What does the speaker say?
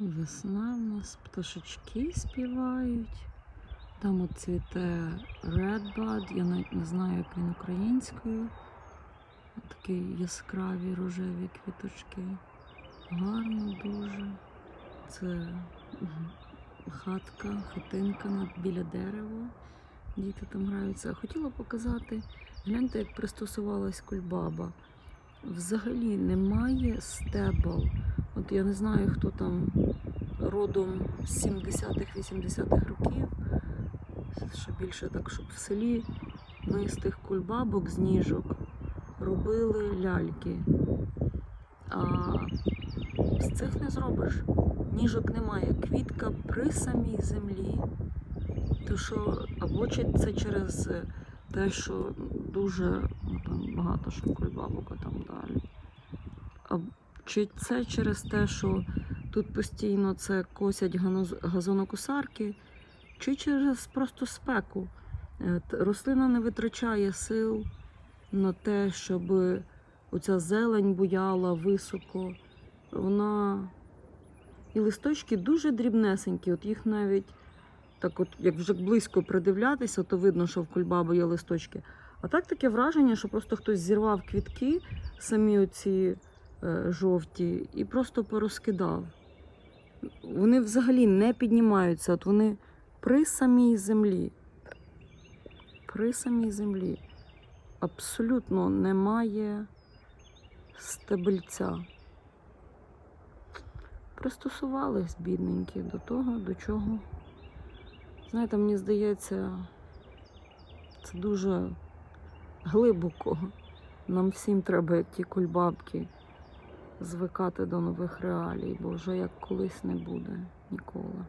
Весна в нас пташечки співають. Там от цвіте Redbud, я навіть не знаю, як він українською. Такі яскраві рожеві квіточки. Гарно дуже. Це хатка, хатинка біля дерева. Діти там граються. Хотіла показати, гляньте, як пристосувалась кульбаба. Взагалі немає стебел. От я не знаю, хто там родом з 70-х, 80-х років. Ще більше так, щоб в селі ми з тих кульбабок, з ніжок робили ляльки. А з цих не зробиш. Ніжок немає. Квітка при самій землі. То що, або це через те, що дуже ну, там багато що кульбабок там далі. Чи це через те, що тут постійно це косять газонокосарки, чи через просто спеку. Е, Рослина не витрачає сил на те, щоб оця зелень буяла високо. Вона і листочки дуже дрібнесенькі, от їх навіть так, от як вже близько придивлятися, то видно, що в кульбаби є листочки. А так таке враження, що просто хтось зірвав квітки, самі оці жовті, і просто порозкидав. Вони взагалі не піднімаються, от вони при самій землі. При самій землі. Абсолютно немає стебельця. Пристосувались бідненькі до того, до чого. Знаєте, мені здається, це дуже глибоко. Нам всім треба, ті кульбабки, звикати до нових реалій, бо вже як колись не буде ніколи.